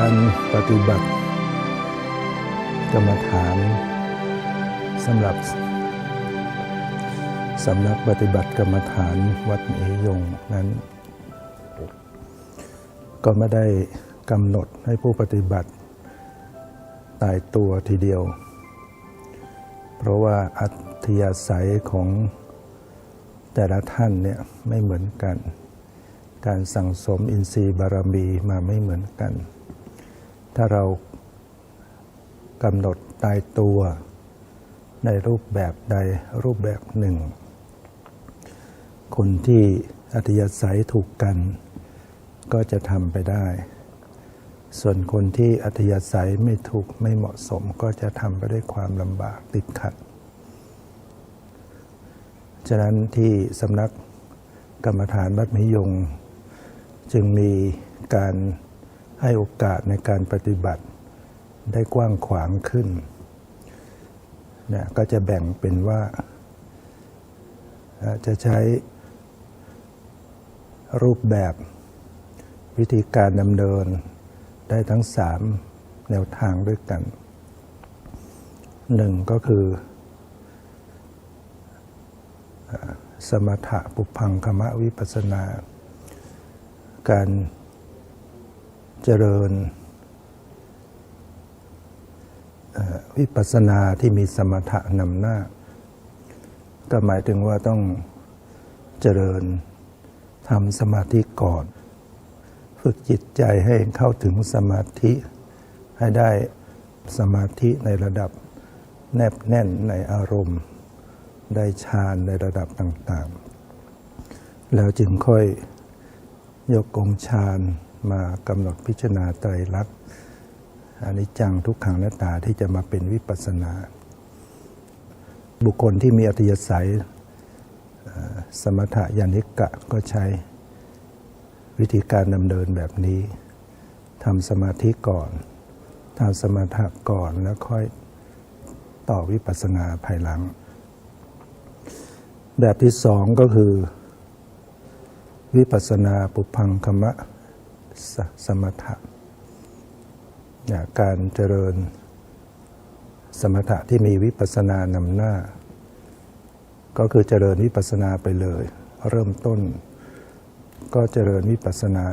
การปฏิบัติกรรมฐานสำหรับสำนักปฏิบัติกรรมฐานวัดเอยงนั้น ก็ไม่ได้กำหนดให้ผู้ปฏิบัติ ตายตัวทีเดียว เพราะว่าอัธยาศัยของแต่ละท่านเนี่ยไม่เหมือนกัน การสั่งสมอินทรีย์บารมีมาไม่เหมือนกัน ถ้าเรากำหนดตายตัวในรูปแบบใดรูปแบบหนึ่ง คนที่อัธยาศัยถูกกัน ก็จะทำไปได้ ส่วนคนที่อัธยาศัยไม่ถูกไม่เหมาะสมก็จะทำไปด้วยความลำบากติดขัด ฉะนั้นที่สำนักกรรมฐานบัดมิยง จึงมีการ ให้โอกาสในการปฏิบัติได้กว้างขวางขึ้นเนี่ยก็จะแบ่งเป็นว่า จะใช้รูปแบบวิธีการดำเนินได้ทั้งสามแนวทางด้วยกันหนึ่งก็คือ สมถะปุพังคมะวิปัสสนา การ เจริญวิปัสสนาที่มีสมถะนำหน้า ก็หมายถึงว่าต้องเจริญทำสมาธิก่อน ฝึกจิตใจให้เข้าถึงสมาธิ ให้ได้สมาธิในระดับแนบแน่นในอารมณ์ ได้ฌานในระดับต่าง ๆ แล้วจึงค่อยยกองฌาน มากำหนดพิจารณาไตรลักษณ์อนิจจังทุกขังหน้าตาที่จะมาเป็นวิปัสสนา บุคคลที่มีอัตยสัยสมถะยานิกะก็ใช้วิธีการดำเนินแบบนี้ทำสมาธิก่อนทำสมถะก่อนแล้วค่อยต่อวิปัสสนาภายหลัง แบบที่สองก็คือ วิปัสสนาปุพังคมะ สสมถะการเจริญสมถะที่มีวิปัสสนานำหน้า ก็คือเจริญวิปัสสนาไปเลย เริ่มต้น ก็เจริญวิปัสสนา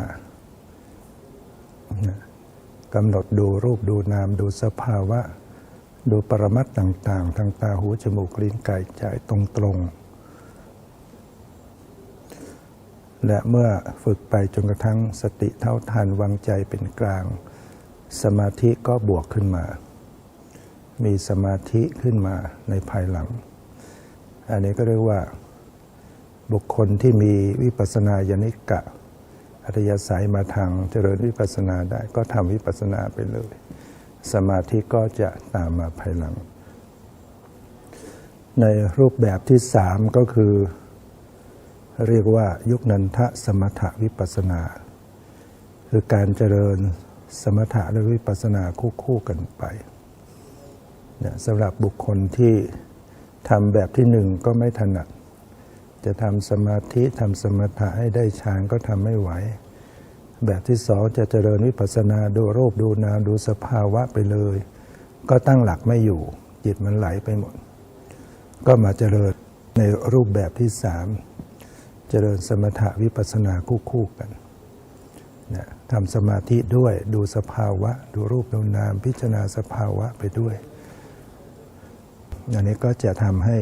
กำหนดดูรูปดูนามดูสภาวะ ดูปรมัตต่าง ๆ ทางตาหูจมูกลิ้นกายใจตรงๆ และเมื่อฝึกไปจนกระทั่งสติเท่าทันวางใจเป็นกลาง สมาธิก็บวกขึ้นมา มีสมาธิขึ้นมาในภายหลัง อันนี้ก็เรียกว่าบุคคลที่มีวิปัสสนาญาณิกะอัธยาศัยมาทางเจริญวิปัสสนาได้ก็ทำวิปัสสนาไปเลย สมาธิก็จะตามมาภายหลัง ในรูปแบบที่สามก็คือ เรียกว่ายุคนันทะสมถวิปัสนา คือการเจริญสมถะและวิปัสนาคู่คู่กันไปเนี่ยสำหรับบุคคลที่ทำแบบที่หนึ่งก็ไม่ถนัด จะทำสมาธิทำสมถะให้ได้ฌานก็ทำไม่ไหว แบบที่สองจะเจริญวิปัสสนาดูรูปดูนามดูสภาวะไปเลย ก็ตั้งหลักไม่อยู่ จิตมันไหลไปหมด ก็มาเจริญในรูปแบบที่สาม เจริญสมถะวิปัสสนาคู่คู่กันนะทำสมาธิด้วยดูสภาวะ ดูรูปดูนาม พิจารณาสภาวะไปด้วย อันนี้ก็จะทำให้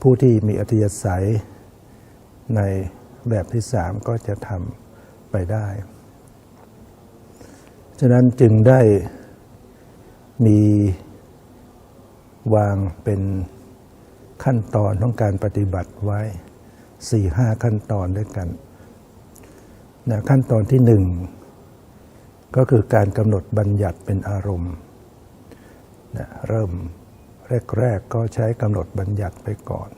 ผู้ที่มีอัธยาศัยในแบบที่สามก็จะทำไปได้ ฉะนั้นจึงได้มีวางเป็นขั้นตอนของการปฏิบัติไว้ สี่ห้าขั้นตอนด้วยกันนะขั้นตอนที่หนึ่งก็คือการกำหนดบัญญัติเป็นอารมณ์นะเริ่มแรกๆก็ใช้กำหนดบัญญัติไปก่อน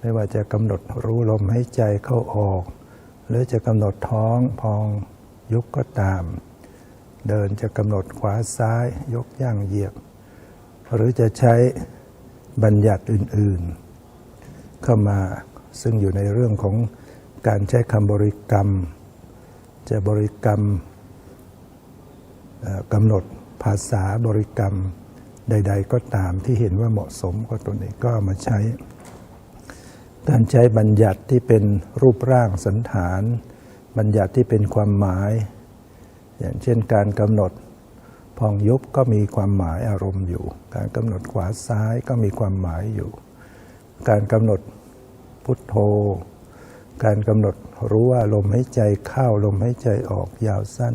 ไม่ว่าจะกำหนดรู้ลมให้ใจเข้าออก หรือจะกำหนดท้องพองยุบก็ตาม เดินจะกำหนดขวาซ้ายยกย่างเหยียบ หรือจะใช้บัญญัติอื่นๆ เข้ามา ซึ่งอยู่ในเรื่องของการใช้คำบริกรรม จะบริกรรมกำหนดภาษาบริกรรมใด ๆ ก็ตามที่เห็นว่าเหมาะสมก็ตัวนี้ก็มาใช้ การใช้บัญญัติที่เป็นรูปร่างสันฐาน บัญญัติที่เป็นความหมาย อย่างเช่นการกำหนดพองยุบก็มีความหมายอารมณ์อยู่ การกำหนดขวาซ้ายก็มีความหมายอยู่ การกำหนด พุทโธ การกำหนดรู้ว่าลมหายใจเข้าลมหายใจออกยาวสั้น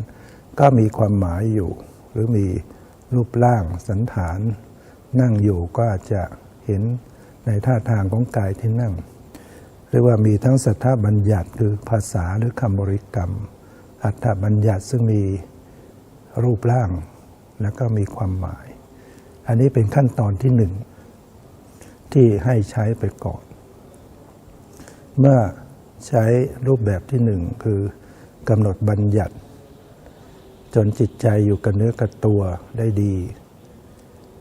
ก็มีความหมายอยู่ หรือมีรูปร่างสันฐาน นั่งอยู่ก็อาจจะเห็นในท่าทางของกายที่นั่งเรียกว่ามีทั้งสัทธบัญญัติคือภาษาหรือคำบริกรรม อัตถบัญญัติซึ่งมีรูปร่างแล้วก็มีความหมาย อันนี้เป็นขั้นตอนที่หนึ่งที่ให้ใช้ไปก่อน เมื่อใช้รูปแบบที่หนึ่งคือกำหนดบัญญัติ จนจิตใจอยู่กับเนื้อกับตัวได้ดี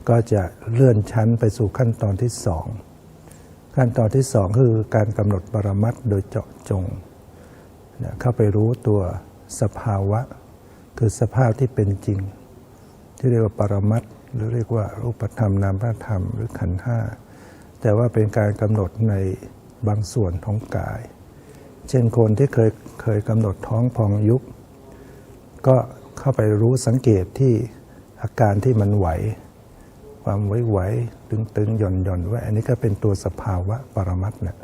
ก็จะเลื่อนชั้นไปสู่ขั้นตอนที่สองขั้นตอนที่สองคือการกำหนดปรมัตโดยเจาะจงเข้าไปรู้ตัวสภาวะ คือสภาพที่เป็นจริง ที่เรียกว่าปรมัตหรือเรียกว่ารูปธรรมนามธรรมหรือขันธ์ห้าแต่ว่าเป็นการกำหนดใน บางส่วนของกาย เช่นคนที่เคยเคยกำหนดท้องพองยุบก็เข้าไปรู้สังเกตที่อาการที่มันไหว ความไหวๆตึงๆหย่อนหย่อนๆไว้อันนี้ก็เป็นตัวสภาวะปรมัตถ์นะ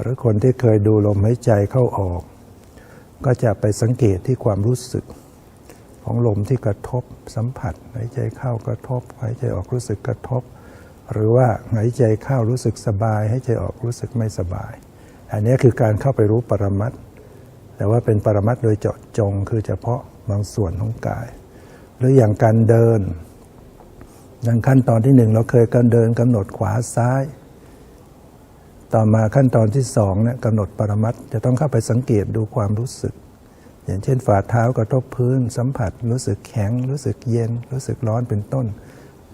หรือคนที่เคยดูลมหายใจเข้าออก ก็จะไปสังเกตที่ความรู้สึก ของลมที่กระทบสัมผัสหายใจเข้ากระทบหายใจออกรู้สึกกระทบ หรือว่าหายใจเข้ารู้สึกสบายหายใจออกรู้สึกไม่สบาย อันนี้คือการเข้าไปรู้ปรมัตแต่ว่าเป็นปรมัตโดยเจาะจง คือเฉพาะบางส่วนของกาย หรืออย่างการเดินอย่างขั้นตอนที่หนึ่งเราเคยการเดินกำหนดขวาซ้าย ต่อมาขั้นตอนที่สองเนี่ยกำหนดปรมัตจะต้องเข้าไปสังเกตดูความรู้สึก อย่างเช่นฝ่าเท้ากระทบพื้น สัมผัสรู้สึกแข็ง รู้สึกเย็น รู้สึกร้อนเป็นต้น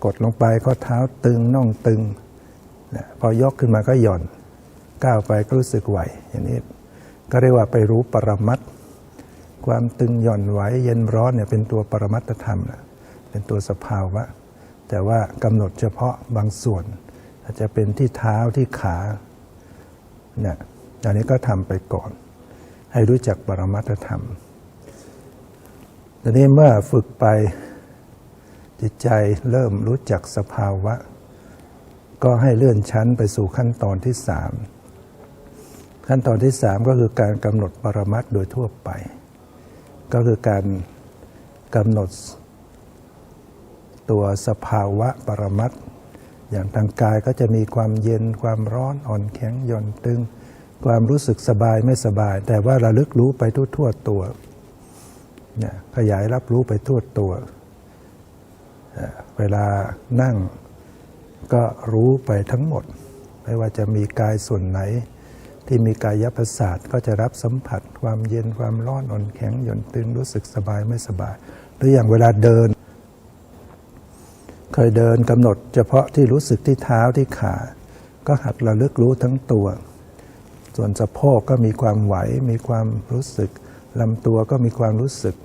กดลงไปก็เท้าตึงน่องตึง พอยกขึ้นมาก็หย่อนก้าวไปก็รู้สึกไหวอย่างนี้ก็เรียกว่าไปรู้ปรมัตความตึงหย่อนไหวเย็นร้อนเนี่ยเป็นตัวปรมัตธรรมนะเป็นตัวสภาวะ แต่ว่ากำหนดเฉพาะบางส่วน อาจจะเป็นที่เท้าที่ขาเนี่ยอันนี้ก็ทำไปก่อน ให้รู้จักปรมัตธรรมทีนี้เมื่อฝึกไป จิตใจเริ่มรู้จักสภาวะ ก็ให้เลื่อนชั้นไปสู่ขั้นตอนที่สามขั้นตอนที่สามก็คือการกำหนดปรมัตโดยทั่วไป ก็คือการกำหนดตัวสภาวะปรมัตอย่างทางกายก็จะมีความเย็นความร้อนอ่อนแข็งหย่อนตึง ความรู้สึกสบายไม่สบาย แต่ว่าระลึกรู้ไปทั่วๆตัวเนี่ยขยายรับรู้ไปทั่วตัวเอ่อ เวลานั่งก็รู้ไปทั้งหมด ไม่ว่าจะมีกายส่วนไหน ที่มีกายประสาทก็จะรับสัมผัส ความเย็นความร้อนอ่อนแข็งหย่อนตึงรู้สึกสบายไม่สบาย หรืออย่างเวลาเดิน เคยเดินกำหนด เฉพาะที่รู้สึกที่เท้าที่ขา ก็หัดระลึกรู้ทั้งตัว ส่วนสะโพกก็มีความไหวมีความรู้สึกลำตัวก็มีความรู้สึก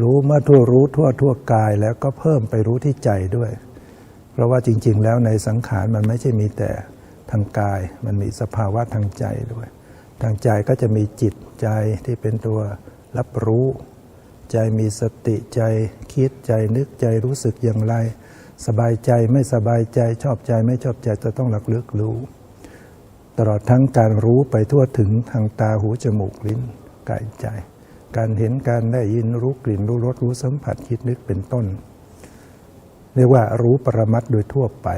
รู้เมื่อทั่วรู้ทั่วทั่วกายแล้วก็เพิ่มไปรู้ที่ใจด้วย เพราะว่าจริง ๆ แล้วในสังขารมันไม่ใช่มีแต่ทางกาย มันมีสภาวะทางใจด้วย ทางใจก็จะมีจิตใจที่เป็นตัวรับรู้ ใจมีสติใจคิดใจนึกใจรู้สึกอย่างไร สบายใจไม่สบายใจชอบใจไม่ชอบใจจะต้องหลักลึกรู้ ตลอดทั้งการรู้ไปทั่วถึงทางตาหูจมูกลิ้นกายใจ การเห็นการได้ยินรู้กลิ่นรู้รสรู้สัมผัสคิดนึกเป็นต้น เรียกว่ารู้ปรมัตถ์โดยทั่วไป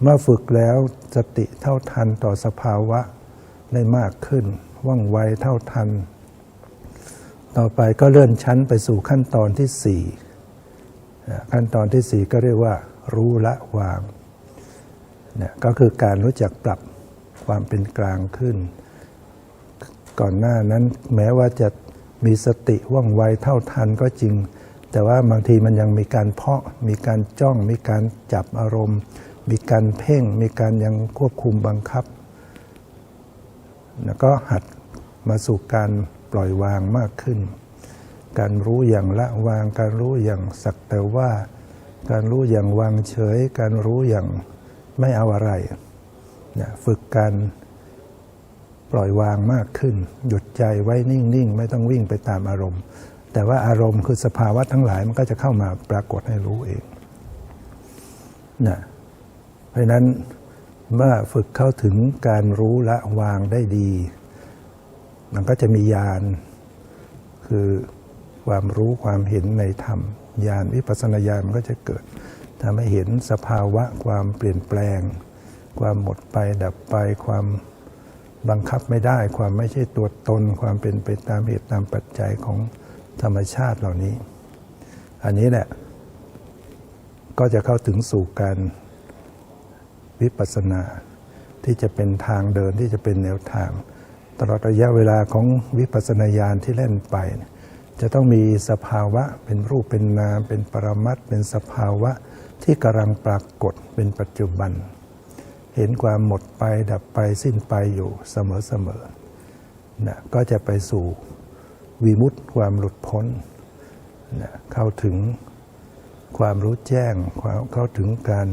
เมื่อฝึกแล้วสติเท่าทันต่อสภาวะได้มากขึ้น ว่องไวเท่าทัน ต่อไปก็เลื่อนชั้นไปสู่ขั้นตอนที่สี่ขั้นตอนที่สี่ก็เรียกว่า รู้ละวางเนี่ยก็คือการรู้จักปรับความเป็นกลางขึ้น ก่อนหน้านั้นแม้ว่าจะ มีสติว่องไวเท่าทันก็จริง แต่ว่าบางทีมันยังมีการเพาะ มีการจ้อง มีการจับอารมณ์ มีการเพ่ง มีการยังควบคุมบังคับ แล้วก็หัดมาสู่การปล่อยวางมากขึ้น การรู้อย่างละวาง การรู้อย่างสักแต่ว่า การรู้อย่างวางเฉย การรู้อย่างไม่เอาอะไร ฝึกการ ปล่อยวางมากขึ้น หยุดใจไว้นิ่งๆ ไม่ต้องวิ่งไปตามอารมณ์ แต่ว่าอารมณ์คือสภาวะทั้งหลายมันก็จะเข้ามาปรากฏให้รู้เองนะเพราะนั้นเมื่อฝึกเข้าถึงการรู้ละวางได้ดี มันก็จะมีญาณคือความรู้ความเห็นในธรรมญาณวิปัสสนาญาณมันก็จะเกิดทำให้เห็นสภาวะความเปลี่ยนแปลง ความหมดไปดับไปความ บังคับไม่ได้ความไม่ใช่ตัวตนความเป็นไปตามเหตุตามปัจจัยของธรรมชาติเหล่านี้ อันนี้แหละ ก็จะเข้าถึงสู่การวิปัสสนาที่จะเป็นทางเดินที่จะเป็นแนวทาง ตลอดระยะเวลาของวิปัสสนาญาณที่เล่นไป จะต้องมีสภาวะเป็นรูปเป็นนาม เป็นปรมัตเป็นสภาวะที่กำลังปรากฏเป็นปัจจุบัน เห็นความหมดไปดับไปสิ้นไปอยู่เสมอๆนะก็จะไปสู่วิมุตติความหลุดพ้นนะเข้าถึงความรู้แจ้งความเข้าถึงการ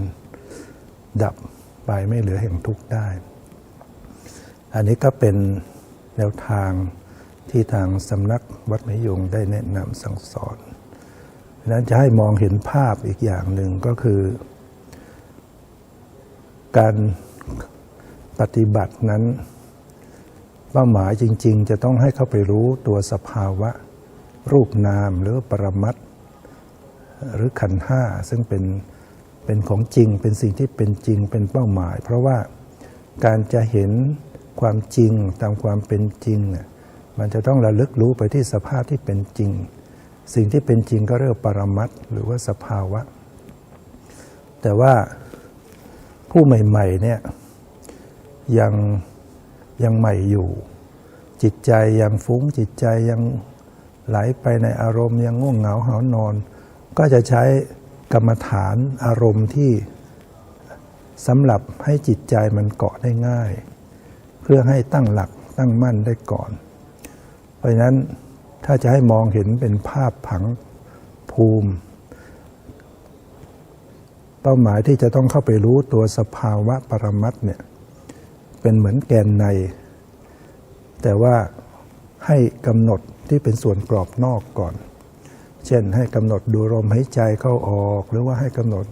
ดับไปไม่เหลือแห่งทุกข์ได้ อันนี้ก็เป็นแนวทางที่ทางสำนักวัดมยงได้แนะนำสั่งสอนดังนั้นจะให้มองเห็นภาพอีกอย่างหนึ่งก็คือ การปฏิบัตินั้น เป้าหมายจริง ๆ จะต้องให้เข้าไปรู้ตัวสภาวะ รูปนามหรือปรมัตหรือขันห้าซึ่งเป็นเป็นของจริงเป็นสิ่งที่เป็นจริงเป็นเป้าหมาย เพราะว่าการจะเห็นความจริงตามความเป็นจริงเนี่ยมันจะต้องระลึกรู้ไปที่สภาพที่เป็นจริง สิ่งที่เป็นจริงก็เรียกปรมัตหรือว่าสภาวะ แต่ว่า ผู้ใหม่ๆเนี่ยยังยังใหม่อยู่ จิตใจยังฟุ้งจิตใจยังไหลไปในอารมณ์ยังง่วงเหงาหานอน ก็จะใช้กรรมฐานอารมณ์ที่สำหรับให้จิตใจมันเกาะได้ง่าย เพื่อให้ตั้งหลักตั้งมั่นได้ก่อน เพราะฉะนั้นถ้าจะให้มองเห็นเป็นภาพผังภูมิ เป้าหมายที่จะต้องเข้าไปรู้ตัวสภาวะปรมัตเนี่ยเป็นเหมือนแกนใน แต่ว่าให้กำหนดที่เป็นส่วนกรอบนอกก่อน เช่นให้กำหนดดูลมหายใจเข้าออก หรือว่าให้กำหนด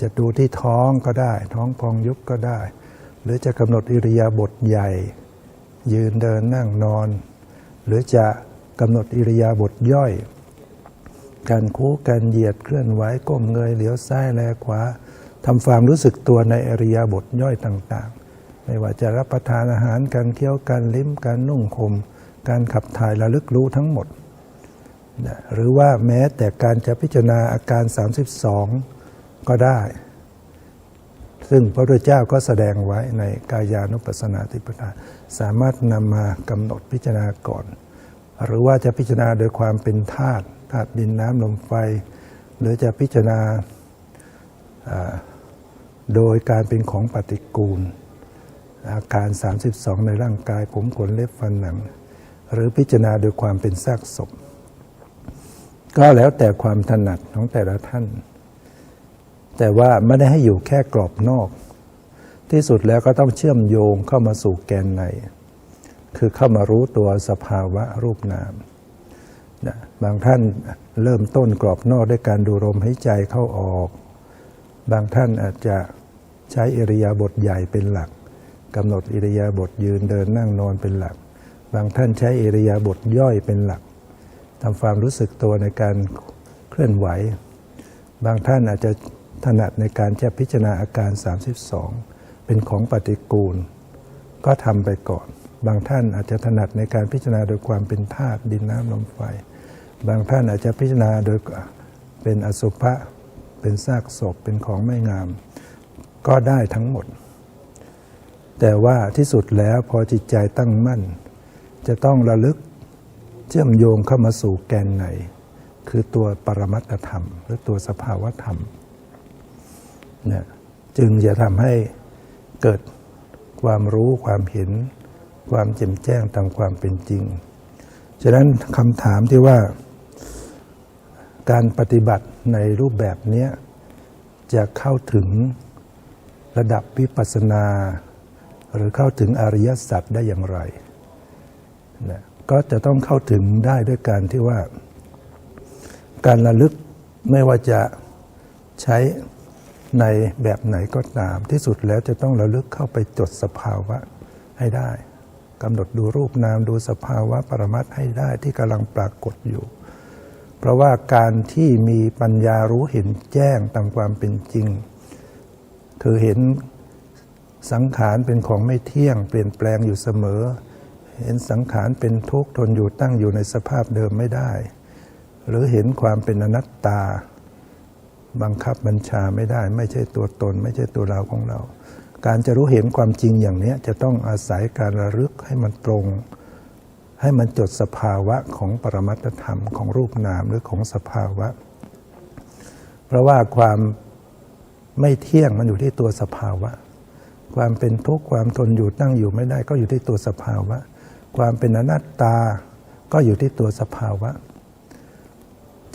จะดูที่ท้องก็ได้ ท้องพองยุบก็ได้ หรือจะกำหนดอิริยาบถใหญ่ ยืนเดินนั่งนอน หรือจะกำหนดอิริยาบถย่อย การคู่การเหยียดเคลื่อนไหวก้มเงยเหลียวซ้ายแลขวาทำความรู้สึกตัวในอริยบถย่อยต่างๆ ไม่ว่าจะรับประทานอาหารการเคี้ยวการลิ้มการนุ่งคม การขับถ่ายระลึกรู้ทั้งหมด หรือว่าแม้แต่การจะพิจารณาอาการ 32 ก็ได้ ซึ่งพระพุทธเจ้าก็แสดงไว้ในกายานุปัสสนาธิปทาสามารถนำมากำหนดพิจารณาก่อน หรือว่าจะพิจารณาโดยความเป็นธาตุ ธาตุดินน้ำลมไฟ หรือจะพิจารณาโดยการเป็นของปฏิกูล อาการ 32 ในร่างกายผมขนเล็บฟันหนัง หรือพิจารณาโดยความเป็นซากศพ ก็แล้วแต่ความถนัดของแต่ละท่าน แต่ว่าไม่ได้ให้อยู่แค่กรอบนอก ที่สุดแล้วก็ต้องเชื่อมโยงเข้ามาสู่แกนใน คือเข้ามารู้ตัวสภาวะรูปนาม นะบางท่านเริ่มต้นกรอบนอกด้วยการดูลมหายใจเข้าออก บางท่านอาจจะใช้อิริยาบถใหญ่เป็นหลักกำหนดอิริยาบถยืนเดินนั่งนอนเป็นหลัก บางท่านใช้อิริยาบถย่อยเป็นหลักทำความรู้สึกตัวในการเคลื่อนไหว บางท่านอาจจะถนัดในการจะพิจารณาอาการ 32 เป็นของปฏิกูล ก็ทำไปก่อน บางท่านอาจจะถนัดในการพิจารณาโดยความเป็นธาตุดินน้ำลมไฟ บางท่านอาจจะพิจารณาโดยเป็นอสุภะเป็นซากศพเป็นของไม่งาม ก็ได้ทั้งหมด แต่ว่าที่สุดแล้วพอจิตใจตั้งมั่น จะต้องระลึกเชื่อมโยงเข้ามาสู่แกนในคือตัวปรมัตธรรม หรือตัวสภาวธรรมเนี่ยจึงจะทำให้เกิดความรู้ความเห็น ความแจ่มแจ้งตามความเป็นจริง ฉะนั้นคำถามที่ว่า การปฏิบัติในรูปแบบนี้จะเข้าถึงระดับวิปัสสนา หรือเข้าถึงอริยสัจได้อย่างไรนะก็จะต้องเข้าถึงได้ด้วยการที่ว่า การระลึกไม่ว่าจะใช้ในแบบไหนก็ตาม ที่สุดแล้วจะต้องระลึกเข้าไปจดสภาวะให้ได้กำหนดดูรูปนามดูสภาวะปรมัตถ์ให้ได้ที่กำลังปรากฏอยู่ เพราะว่าการที่มีปัญญารู้เห็นแจ้งตามความเป็นจริงคือเห็นสังขารเป็นของไม่เที่ยง เปลี่ยนแปลงอยู่เสมอ เห็นสังขารเป็นทุกข์ทนอยู่ตั้งอยู่ในสภาพเดิมไม่ได้ หรือเห็นความเป็นอนัตตา บังคับบัญชาไม่ได้ ไม่ใช่ตัวตน ไม่ใช่ตัวเราของเรา การจะรู้เห็นความจริงอย่างนี้จะต้องอาศัยการระลึกให้มันตรง ให้มันจดสภาวะของปรมัตธรรมของรูปนามหรือของสภาวะ เพราะว่าความไม่เที่ยงมันอยู่ที่ตัวสภาวะ ความเป็นทุกข์ความทนอยู่ตั้งอยู่ไม่ได้ก็อยู่ที่ตัวสภาวะ ความเป็นอนัตตาก็อยู่ที่ตัวสภาวะ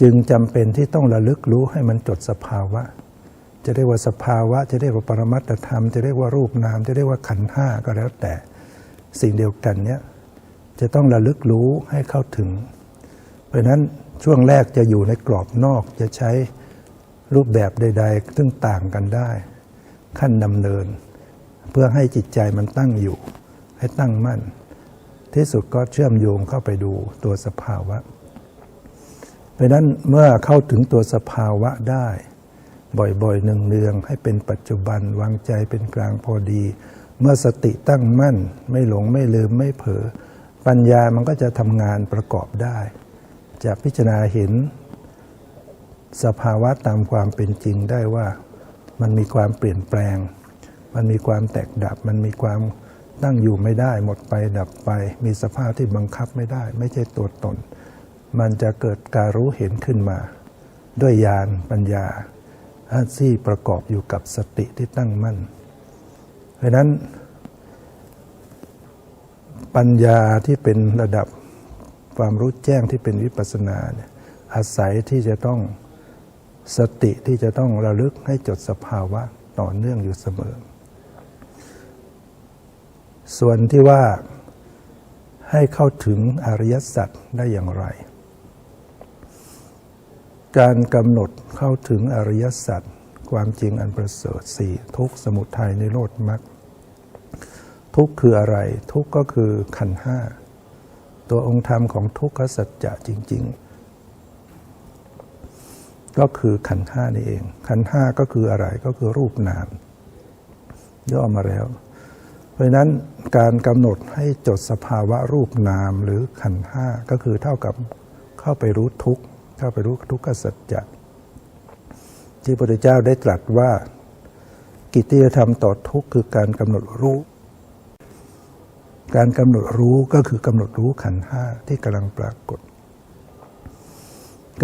จึงจำเป็นที่ต้องระลึกรู้ให้มันจดสภาวะ จะเรียกว่าสภาวะ จะเรียกว่าปรมัตธรรม จะเรียกว่ารูปนาม จะเรียกว่าขันธ์ห้าก็แล้วแต่สิ่งเดียวกันเนี้ย จะต้องระลึกรู้ให้เข้าถึง เพราะนั้นช่วงแรกจะอยู่ในกรอบนอกจะใช้รูปแบบใด ๆ ซึ่งต่างกันได้ ขั้นดำเนิน เพื่อให้จิตใจมันตั้งอยู่ ให้ตั้งมั่น ที่สุดก็เชื่อมโยงเข้าไปดูตัวสภาวะ เพราะนั้นเมื่อเข้าถึงตัวสภาวะได้ บ่อยๆเนืองๆให้เป็นปัจจุบันวางใจเป็นกลางพอดี เมื่อสติตั้งมั่น ไม่หลงไม่ลืมไม่เผลอ ปัญญามันก็จะทำงานประกอบได้ จะพิจารณาเห็น สภาวะตามความเป็นจริงได้ว่า มันมีความเปลี่ยนแปลง มันมีความแตกดับ มันมีความตั้งอยู่ไม่ได้ หมดไปดับไป มีสภาพที่บังคับไม่ได้ ไม่ใช่ตัวตน มันจะเกิดการรู้เห็นขึ้นมา ด้วยญาณปัญญาที่ประกอบอยู่กับสติที่ตั้งมั่น เพราะนั้น ปัญญาที่เป็นระดับความรู้แจ้งที่เป็นวิปัสสนาเนี่ยอาศัยที่จะต้องสติที่จะต้องระลึกให้จดสภาวะต่อเนื่องอยู่เสมอ ส่วนที่ว่าให้เข้าถึงอริยสัจได้อย่างไร การกำหนดเข้าถึงอริยสัจความจริงอันประเสริฐสี่ทุกสมุทัยในโลดมรรค ทุกข์คืออะไร ทุกข์ก็คือขันธ์ห้า ตัวองค์ธรรมของทุกขสัจจะจริง ๆ ก็คือขันธ์ห้านี่เอง ขันธ์ห้าก็คืออะไรก็คือรูปนาม ย่อมาแล้ว เพราะนั้นการกำหนดให้จดสภาวะรูปนามหรือขันธ์ห้าก็คือเท่ากับเข้าไปรู้ทุกข์เข้าไปรู้ทุกขสัจจะที่พระพุทธเจ้าได้ตรัสว่า กิจที่จะทำต่อทุกข์คือการกำหนดรู้ การกำหนดรู้ก็คือกำหนดรู้ขันห้าที่กำลังปรากฏ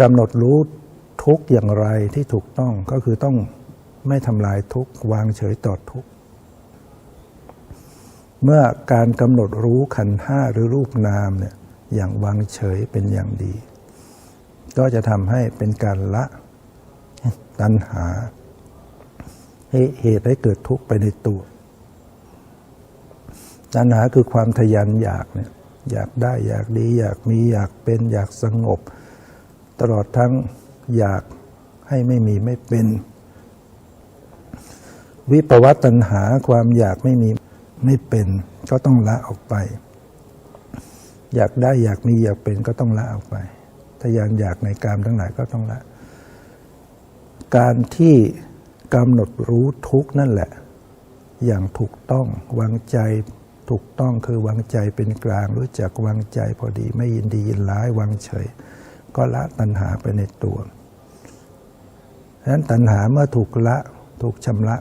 กำหนดรู้ทุกอย่างไรที่ถูกต้องก็คือต้องไม่ทำลายทุกวางเฉยต่อทุกเมื่อการกำหนดรู้ขันห้าหรือรูปนามเนี่ยอย่างวางเฉยเป็นอย่างดี ก็จะทำให้เป็นการละตัณหาให้เหตุให้เกิดทุกข์ไปในตัว ตัณหาคือความทยานอยากเนี่ยอยากได้อยากดีอยากมีอยากเป็นอยากสงบ ตลอดทั้งอยากให้ไม่มีไม่เป็น วิปวัตตัณหาความอยากไม่มีไม่เป็น ก็ต้องละออกไป อยากได้อยากมีอยากเป็นก็ต้องละออกไปทยานอยากในกามทั้งหลายก็ต้องละ การที่กำหนดรู้ทุกนั่นแหละ อย่างถูกต้องวางใจ ถูกต้องคือวางใจเป็นกลาง รู้จักวางใจพอดีไม่ยินดียินร้ายวางเฉย ก็ละตัณหาไปในตัวฉะนั้นตัณหาเมื่อถูกละถูกชำระ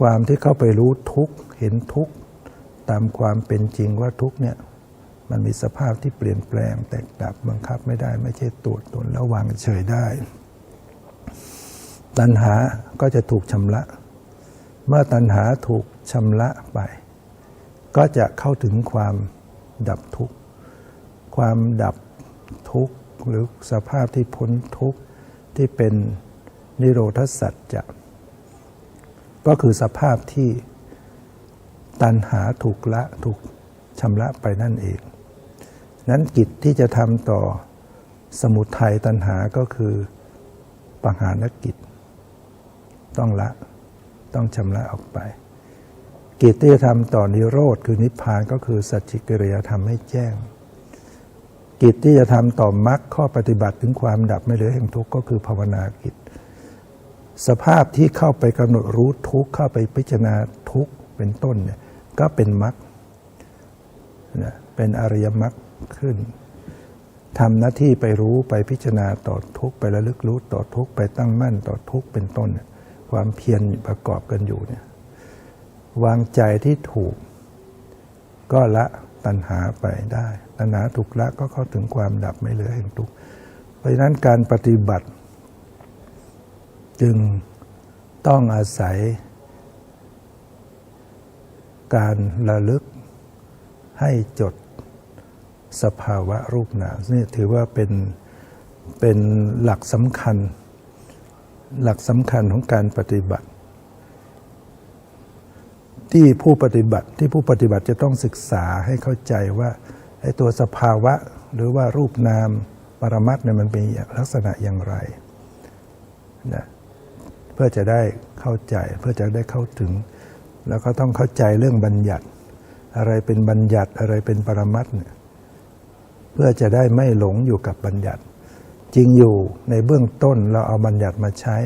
ความที่เข้าไปรู้ทุกเห็นทุกตามความเป็นจริงว่าทุกเนี่ยมันมีสภาพที่เปลี่ยนแปลง แตกดับบังคับไม่ได้ไม่ใช่ตัวตนแล้ววางเฉยได้ ตัณหาก็จะถูกชำระ เมื่อตัณหาถูกชำระไป ก็จะเข้าถึงความดับทุกข์ ความดับทุกข์ หรือสภาพที่พ้นทุกข์ ที่เป็นนิโรธสัจจะก็คือสภาพที่ตัณหาถูกละถูกชำระไปนั่นเอง นั้นกิจที่จะทำต่อสมุทัยตัณหาก็คือปหานกิจ ต้องละต้องชำระออกไป กิจที่จะทำต่อนิโรธคือนิพพานก็คือสัจจิกิริยธรรมให้แจ้ง กิจที่จะทำต่อมรรคข้อปฏิบัติถึงความดับไม่เหลือแห่งทุกข์ก็คือภาวนากิจ สภาพที่เข้าไปกำหนดรู้ทุกข์เข้าไปพิจารณาทุกข์เป็นต้นเนี่ยก็เป็นมรรคเป็นอริยมรรคขึ้นทำหน้าที่ไปรู้ไปพิจารณาต่อทุกข์ไประลึกรู้ต่อทุกข์ไปตั้งมั่นต่อทุกข์เป็นต้น ความเพียรประกอบกันอยู่เนี่ย วางใจที่ถูก ก็ละตัณหาไปได้ ตัณหาถูกละก็เข้าถึงความดับไม่เหลือแห่งทุกข์เพราะฉะนั้นการปฏิบัติ จึงต้องอาศัย การระลึกให้จดสภาวะรูปนามนี่ถือว่าเป็นเป็นหลักสำคัญ หลักสำคัญของการปฏิบัติ ที่ผู้ปฏิบัติที่ผู้ปฏิบัติจะต้องศึกษาให้เข้าใจว่าไอ้ตัวสภาวะหรือว่ารูปนามปรมัตถ์เนี่ยมันเป็นลักษณะอย่างไรนะเพื่อจะได้เข้าใจเพื่อจะได้เข้าถึง แล้วก็ต้องเข้าใจเรื่องบัญญัติ อะไรเป็นบัญญัติอะไรเป็นปรมัตถ์เนี่ยเพื่อจะได้ไม่หลงอยู่กับบัญญัติ จริงอยู่ในเบื้องต้นเราเอาบัญญัติมาใช้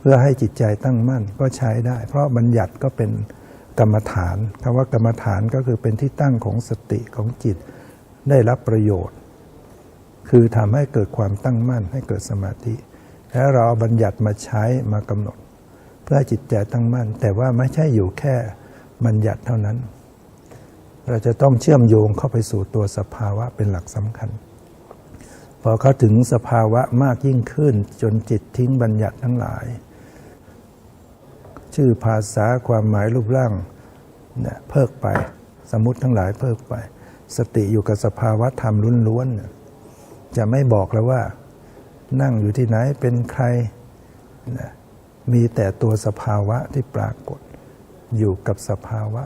เพื่อให้จิตใจตั้งมั่นก็ใช้ได้ เพราะบัญญัติก็เป็น กรรมฐานคำว่ากรรมฐานก็คือเป็นที่ตั้งของสติของจิตได้รับประโยชน์ คือทำให้เกิดความตั้งมั่นให้เกิดสมาธิ แล้วเราเอาบัญญัติมาใช้มากำหนด เพื่อจิตใจตั้งมั่น แต่ว่าไม่ใช่อยู่แค่บัญญัติเท่านั้น เราจะต้องเชื่อมโยงเข้าไปสู่ตัวสภาวะเป็นหลักสำคัญ พอเขาถึงสภาวะมากยิ่งขึ้นจนจิตทิ้งบัญญัติทั้งหลาย ชื่อภาษาความหมายรูปร่างเนี่ยเพิกไป สมมติทั้งหลายเพิกไป สติอยู่กับสภาวะธรรมล้วนๆเนี่ยจะไม่บอกแล้วว่า นั่งอยู่ที่ไหนเป็นใครนะมีแต่ตัวสภาวะที่ปรากฏ อยู่กับสภาวะ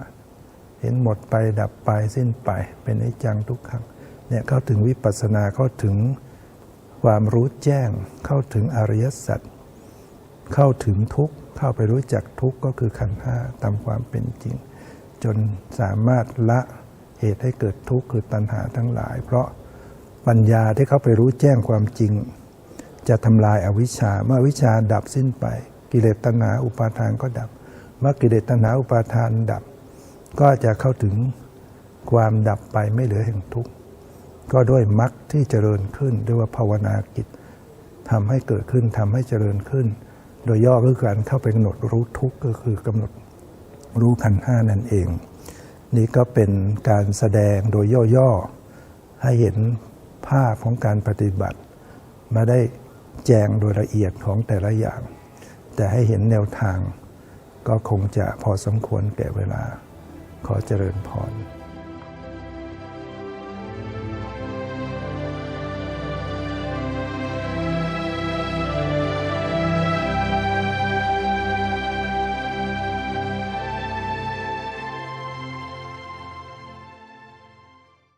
เห็นหมดไปดับไปสิ้นไป เป็นไอจจังทุกขังเนี่ยเข้าถึงวิปัสสนาเข้าถึงความรู้แจ้ง เข้าถึงอริยสัจเข้าถึงทุกข์ เข้าไปรู้จักทุกข์ก็คือขันธ์ห้าตามความเป็นจริง จนสามารถละเหตุให้เกิดทุกข์คือตัณหาทั้งหลาย เพราะปัญญาที่เข้าไปรู้แจ้งความจริง จะทำลายอาวิชชาเมื่ออวิชชาดับสิ้นไป กิเลสตัณหาอุปาทานก็ดับ เมื่อกิเลสตัณหาอุปาทานดับ ก็จะเข้าถึงความดับไปไม่เหลือแห่งทุกข์ก็ด้วยมรรคที่เจริญขึ้นด้วยว่าภาวนากิจทำให้เกิดขึ้นทำให้เจริญขึ้น โดยย่อก็คือการเข้าไปกำหนดรู้ทุกข์ก็คือกำหนดรู้ขันห้านั่นเอง นี่ก็เป็นการแสดงโดยย่อๆให้เห็นภาพของการปฏิบัติ มาได้แจงโดยละเอียดของแต่ละอย่าง แต่ให้เห็นแนวทางก็คงจะพอสมควรแก่เวลา ขอเจริญพร